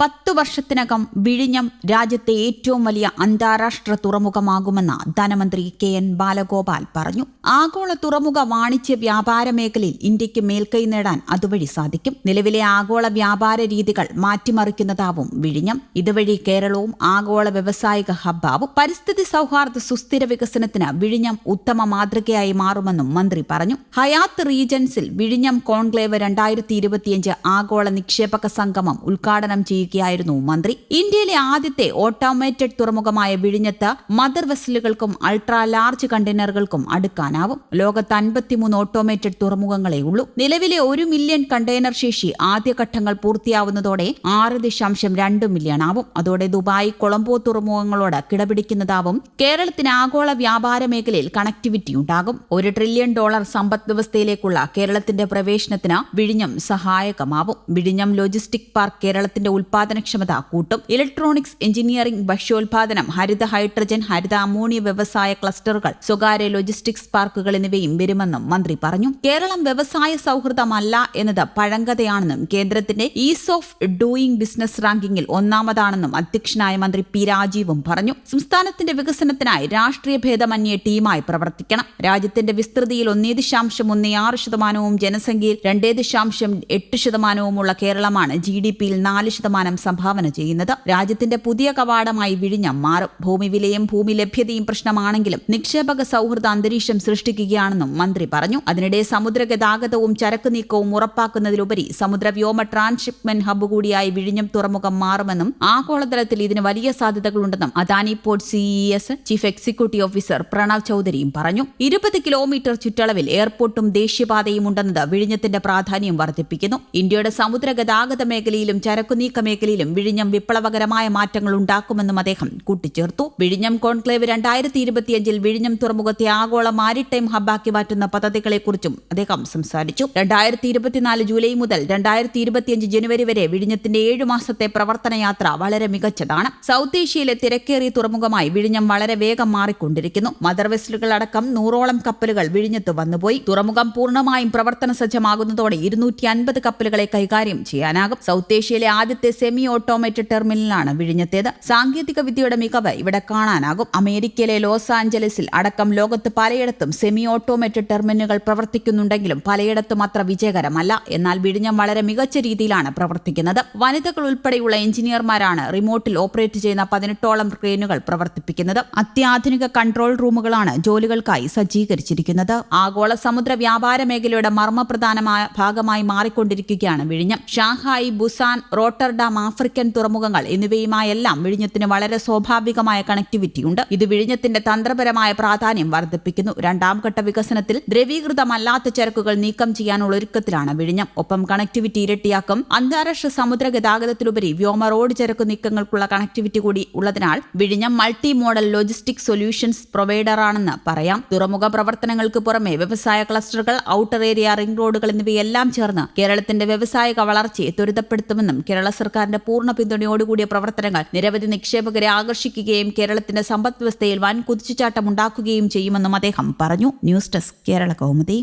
പത്തു വർഷത്തിനകം വിഴിഞ്ഞം രാജ്യത്തെ ഏറ്റവും വലിയ അന്താരാഷ്ട്ര തുറമുഖമാകുമെന്ന് ധനമന്ത്രി കെ എൻ ബാലഗോപാൽ പറഞ്ഞു. ആഗോള തുറമുഖ വാണിജ്യ വ്യാപാര മേഖലയിൽ ഇന്ത്യയ്ക്ക് മേൽക്കൈ നേടാൻ അതുവഴി സാധിക്കും. നിലവിലെ ആഗോള വ്യാപാര രീതികൾ മാറ്റിമറിക്കുന്നതാവും വിഴിഞ്ഞം. ഇതുവഴി കേരളവും ആഗോള വ്യവസായിക ഹബ്ബാവും പരിസ്ഥിതി സൗഹാർദ്ദ സുസ്ഥിര വികസനത്തിന് വിഴിഞ്ഞം ഉത്തമ മാതൃകയായി മാറുമെന്നും മന്ത്രി പറഞ്ഞു. ഹയാത്ത് റീജൻസിൽ വിഴിഞ്ഞം കോൺക്ലേവ് രണ്ടായിരത്തി ഇരുപത്തിയഞ്ച് ആഗോള നിക്ഷേപക സംഗമം ഉദ്ഘാടനം ചെയ്യുകയായിരുന്നു മന്ത്രി. ഇന്ത്യയിലെ ആദ്യത്തെ ഓട്ടോമേറ്റഡ് തുറമുഖമായ വിഴിഞ്ഞത്ത് മദർ വെസലുകൾക്കും അൾട്രാ ലാർജ് കണ്ടെയ്നറുകൾക്കും അടുക്കാനാവും ലോകത്ത് അൻപത്തിമൂന്ന് ഓട്ടോമേറ്റഡ് തുറമുഖങ്ങളേ ഉള്ളൂ. നിലവിലെ ഒരു മില്യൺ കണ്ടെയ്നർ ശേഷി ആദ്യഘട്ടങ്ങൾ പൂർത്തിയാവുന്നതോടെ ആറ് ദശാംശം രണ്ട് മില്യൺ ആവും. അതോടെ ദുബായ് കൊളംബോ തുറമുഖങ്ങളോട് കിടപിടിക്കുന്നതാവും. കേരളത്തിന് ആഗോള വ്യാപാര മേഖലയിൽ കണക്ടിവിറ്റി ഉണ്ടാകും. ഒരു ട്രില്യൺ ഡോളർ സമ്പദ് വ്യവസ്ഥയിലേക്കുള്ള കേരളത്തിന്റെ പ്രവേശനത്തിന് വിഴിഞ്ഞം സഹായകമാവും. വിഴിഞ്ഞം ലോജിസ്റ്റിക് പാർക്ക് കേരളത്തിന്റെ ഉൽപാദനക്ഷമത കൂട്ടും. ഇലക്ട്രോണിക്സ് എഞ്ചിനീയറിംഗ് ഭക്ഷ്യോൽപാദനം ഹരിത ഹൈഡ്രജൻ ഹരിത അമോണിയ വ്യവസായ ക്ലസ്റ്ററുകൾ സ്വകാര്യ ലോജിസ്റ്റിക്സ് പാർക്കുകൾ എന്നിവയും വരുമെന്നും മന്ത്രി പറഞ്ഞു. കേരളം വ്യവസായ സൗഹൃദമല്ല എന്നത് പഴങ്കഥയാണെന്നും കേന്ദ്രത്തിന്റെ ഈസ് ഓഫ് ഡൂയിങ് ബിസിനസ് റാങ്കിങ്ങിൽ ഒന്നാമതാണെന്നും അധ്യക്ഷനായ മന്ത്രി പി രാജീവും പറഞ്ഞു. സംസ്ഥാനത്തിന്റെ വികസനത്തിനായി രാഷ്ട്രീയ ഭേദമന്യേ ടീമായി പ്രവർത്തിക്കണം. രാജ്യത്തിന്റെ വിസ്തൃതിയിൽ ഒന്നേ ദശാംശം ഒന്നേ ആറ് ശതമാനവും ജനസംഖ്യയിൽ രണ്ടേ ദശാംശം എട്ട് ശതമാനവുമുള്ള കേരളമാണ് ജി ഡി പിയിൽ നാല് ശതമാനം സംഭാവന ചെയ്യുന്നത്. രാജ്യത്തിന്റെ പുതിയ കവാടമായി വിഴിഞ്ഞം മാറും. ഭൂമി വിലയും ഭൂമി ലഭ്യതയും പ്രശ്നമാണെങ്കിലും നിക്ഷേപക സൗഹൃദ അന്തരീക്ഷം സൃഷ്ടിക്കുകയാണെന്നും മന്ത്രി പറഞ്ഞു. അതിനിടെ സമുദ്ര ഗതാഗതവും ചരക്ക് നീക്കവും ഉറപ്പാക്കുന്നതിലുപരി സമുദ്ര വ്യോമ ട്രാൻസ്ഷിപ്മെന്റ് ഹബ്ബ് കൂടിയായി വിഴിഞ്ഞം തുറമുഖം മാറുമെന്നും ആഗോളതലത്തിൽ ഇതിന് വലിയ സാധ്യതകളുണ്ടെന്നും Adani port CES chief executive officer Pranav ചൌധരിയും പറഞ്ഞു. ഇരുപത് കിലോമീറ്റർ ചുറ്റളവിൽ എയർപോർട്ടും ദേശീയപാതയും ഉണ്ടെന്നത് വിഴിഞ്ഞത്തിന്റെ പ്രാധാന്യം വർദ്ധിപ്പിക്കുന്നു. ഇന്ത്യയുടെ സമുദ്ര ഗതാഗത മേഖലയിലും ചരക്കുനീക്ക മേഖലയിലും വിഴിഞ്ഞം വിപ്ലവകരമായ മാറ്റങ്ങൾ ഉണ്ടാക്കുമെന്നും അദ്ദേഹം കൂട്ടിച്ചേർത്തു. വിഴിഞ്ഞം കോൺക്ലേവ് രണ്ടായിരത്തി ഇരുപത്തിയഞ്ചിൽ വിഴിഞ്ഞം തുറമുഖത്തെ ആഗോള മാരിടൈം ഹബ്ബാക്കി മാറ്റുന്ന പദ്ധതികളെക്കുറിച്ചും അദ്ദേഹം സംസാരിച്ചു. രണ്ടായിരത്തി ഇരുപത്തിനാല് ജൂലൈ മുതൽ രണ്ടായിരത്തി ഇരുപത്തിയഞ്ച് ജനുവരി വരെ വിഴിഞ്ഞത്തിന്റെ ഏഴു മാസത്തെ പ്രവർത്തന യാത്ര വളരെ മികച്ചതാണ്. സൗത്ത് ഏഷ്യയിലെ തിരക്കേറിയ തുറമുഖമായി വിഴിഞ്ഞം വളരെ വേഗം മാറിക്കൊണ്ടിരിക്കുന്നു. മദർ വെസലുകൾ അടക്കം നൂറോളം കപ്പലുകൾ വിഴിഞ്ഞത്ത് വന്നുപോയി. തുറമുഖം പൂർണമായും പ്രവർത്തന സജ്ജമാകുന്നതോടെ ഇരുന്നൂറ്റി അൻപത് കപ്പലുകളെ കൈകാര്യം ചെയ്യാനാകും. സൗത്ത് ഏഷ്യയിലെ ആദ്യത്തെ സെമി ഓട്ടോമേറ്റഡ് ടെർമിനലാണ് വിഴിഞ്ഞത്തേത്. സാങ്കേതിക വിദ്യയുടെ മികവ് ഇവിടെ കാണാനാകും. അമേരിക്കയിലെ ലോസ് ആഞ്ചലസിൽ അടക്കം ലോകത്ത് പലയിടത്തും സെമി ഓട്ടോമേറ്റഡ് ടെർമിനലുകൾ പ്രവർത്തിക്കുന്നുണ്ടെങ്കിലും പലയിടത്തും അത്ര വിജയകരമല്ല. എന്നാൽ വിഴിഞ്ഞം വളരെ മികച്ച രീതിയിലാണ് പ്രവർത്തിക്കുന്നത്. വനിതകൾ ഉൾപ്പെടെയുള്ള എഞ്ചിനീയർമാരാണ് റിമോട്ടിൽ ഓപ്പറേറ്റ് ചെയ്യുന്ന പതിനെട്ടോളം ക്രെയിനുകൾ പ്രവർത്തിപ്പിക്കുന്നത്. അത്യാധുനിക കൺട്രോൾ റൂമുകളാണ് ജോലികൾക്കായി സജ്ജീകരിച്ചിരിക്കുന്നത്. ആഗോള സമുദ്ര വ്യാപാര മേഖലയുടെ മർമ്മപ്രധാനമായ ഭാഗമായി മാറിക്കൊണ്ടിരിക്കുകയാണ് വിഴിഞ്ഞം. ഷാങ്ഹായ് ബുസാൻ റോട്ടർഡാം ആഫ്രിക്കൻ തുറമുഖങ്ങൾ എന്നിവയുമായെല്ലാം വിഴിഞ്ഞത്തിന് വളരെ സ്വാഭാവികമായ കണക്ടിവിറ്റിയുണ്ട് ഇത് വിഴിഞ്ഞത്തിന്റെ തന്ത്രപരമായ പ്രാധാന്യം വർദ്ധിപ്പിക്കുന്നു. രണ്ടാം ഘട്ട വികസനത്തിൽ ദ്രവീകൃതമല്ലാത്ത ചരക്കുകൾ നീക്കം ചെയ്യാനുള്ള ഒരുക്കത്തിലാണ് വിഴിഞ്ഞം. ഒപ്പം കണക്ടിവിറ്റി ഇരട്ടിയാക്കും. അന്താരാഷ്ട്ര സമുദ്ര ഗതാഗതത്തിലുപരി വ്യോമ റോഡ് ചരക്ക് നീക്കങ്ങൾക്കുള്ള കണക്ടിവിറ്റി കൂടി ഉള്ളതിനാൽ വിഴിഞ്ഞം മൾട്ടി മോഡൽ ലോജിസ്റ്റിക് സൊല്യൂഷൻസ് പ്രൊവൈഡറാണെന്ന് പറയാം. തുറമുഖ പ്രവർത്തനങ്ങൾക്ക് പുറമെ വ്യവസായ ക്ലസ്റ്ററുകൾ ഔട്ടർ ഏരിയ റിംഗ് റോഡുകൾ എന്നിവയെല്ലാം ചേർന്ന് കേരളത്തിന്റെ വ്യവസായിക വളർച്ചയെ ത്വരിതപ്പെടുത്തുമെന്നും കേരള സർക്കാരിന്റെ പൂർണ പിന്തുണയോടുകൂടിയ പ്രവർത്തനങ്ങൾ നിരവധി നിക്ഷേപകരെ ആകർഷിക്കുകയും കേരളത്തിന്റെ സമ്പദ് വ്യവസ്ഥയിൽ വൻ കുതിച്ചുചാട്ടം ഉണ്ടാക്കുകയും ചെയ്യുമെന്നും അദ്ദേഹം പറഞ്ഞു. News desk Kerala Kaumudi.